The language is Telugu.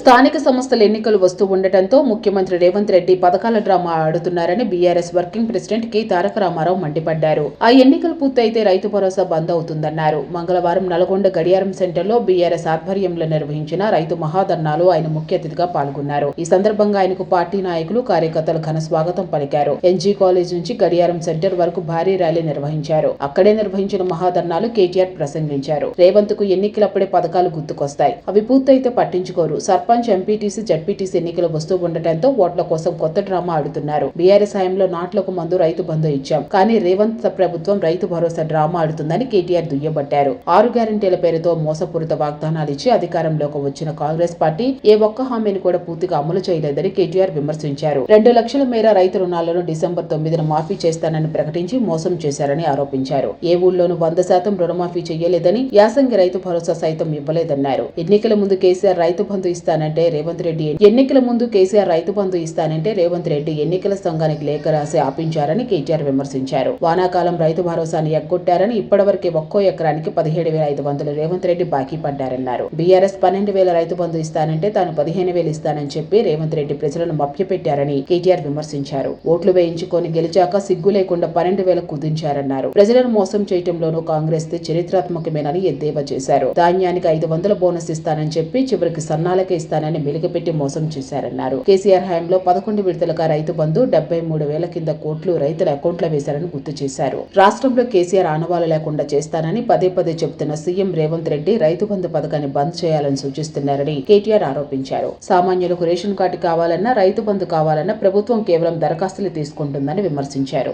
స్థానిక సంస్థల ఎన్నికలు వస్తూ ఉండటంతో ముఖ్యమంత్రి రేవంత్ రెడ్డి పథకాల drama ఆడుతున్నారని BRS working president K Taraka Rama మండిపడ్డారు. ఆ ఎన్నికలు పూర్తయితే రైతు భరోసా బంద్ అవుతుందన్నారు. మంగళవారం నల్గొండ గడియారం సెంటర్లో బీఆర్ఎస్ ఆధ్వర్యంలో నిర్వహించిన రైతు మహాధర్నాలో ఆయన ముఖ్య అతిథిగా పాల్గొన్నారు. ఈ సందర్భంగా ఆయనకు పార్టీ నాయకులు కార్యకర్తలు ఘన స్వాగతం పలికారు. ఎన్జీ కాలేజ్ నుంచి గడియారం సెంటర్ వరకు భారీ ర్యాలీ నిర్వహించారు. అక్కడే నిర్వహించిన మహాధర్నాలు కేటీఆర్ ప్రసంగించారు. రేవంత్కు ఎన్నికలప్పుడే పథకాలు గుర్తుకొస్తాయి. అవి పూర్తయితే పట్టించుకోరు. సర్పంచ్ ఎంపీటీసీ జడ్పీటీసీ ఎన్నికలు వస్తూ ఉండటంతో ఓట్ల కోసం కొత్త డ్రామా ఆడుతున్నారు. బీఆర్ఎస్ హయాంలో నాట్లకు మందు రైతు బంధు ఇచ్చాం. కానీ రేవంత్ ప్రభుత్వం రైతు భరోసా డ్రామా ఆడుతుందని కేటీఆర్ దుయ్యబట్టారు. ఆరు గ్యారంటీల పేరుతో మోసపూరిత వాగ్దానాలు ఇచ్చి అధికారంలోకి వచ్చిన కాంగ్రెస్ పార్టీ ఏ ఒక్క హామీని కూడా పూర్తిగా అమలు చేయలేదని కేటీఆర్ విమర్శించారు. రెండు లక్షల మేర రైతు రుణాలను డిసెంబర్ తొమ్మిదిన మాఫీ చేస్తానని ప్రకటించి మోసం చేశారని ఆరోపించారు. ఏ ఊళ్ళోనూ వంద శాతం రుణమాఫీ చేయలేదని యాసంగి రైతు భరోసా సైతం ఇవ్వలేదన్నారు. ఎన్నికల ముందు కేసీఆర్ రైతు బంధు ఇస్తానంటే రేవంత్ రెడ్డి ఎన్నికల ముందు కేసీఆర్ రైతు బంధు ఇస్తానంటే రేవంత్ రెడ్డి ఎన్నికల సంఘానికి లేఖ రాసి ఆపించారని కేటీఆర్ విమర్శించారు. వానాకాలం రైతు భరోసాని ఎగ్గొట్టారని ఇప్పటివరకే ఒక్కో ఎకరానికి పదిహేడు వేల ఐదు వందలు రేవంత్ రెడ్డి బాకీ పడ్డారన్నారు. బీఆర్ఎస్ పన్నెండు వేల రైతు బంధు ఇస్తానంటే తాను పదిహేను వేలు ఇస్తానని చెప్పి రేవంత్ రెడ్డి ప్రజలను మభ్యపెట్టారని కేటీఆర్ విమర్శించారు. ఓట్లు వేయించుకొని గెలిచాక సిగ్గు లేకుండా పన్నెండు వేల కుదించారన్నారు. ప్రజలను మోసం చేయటంలోనూ కాంగ్రెస్ చరిత్రాత్మకమేనని ఎద్దేవా చేశారు. ధాన్యానికి ఐదు వందల బోనస్ ఇస్తానని చెప్పి చివరికి సన్నాలకే ఇస్తానని మెలికపెట్టి మోసం చేశారన్నారు. కేసీఆర్ హయాంలో పదకొండు విడతలుగా రైతు బంధు డెబ్బై మూడు వేల కింద కోట్లు రైతుల అకౌంట్లో వేశారని గుర్తు చేశారు. రాష్ట్రంలో కేసీఆర్ ఆనవాలు లేకుండా చేస్తానని పదే పదే చెబుతున్న సీఎం రేవంత్ రెడ్డి రైతు బంధు పథకాన్ని బంద్ చేయాలని సూచిస్తున్నారని కేటీఆర్ ఆరోపించారు. సామాన్యులకు రేషన్ కార్డు కావాలన్నా రైతు బంధు కావాలన్నా ప్రభుత్వం కేవలం దరఖాస్తులు తీసుకుంటుందని విమర్శించారు.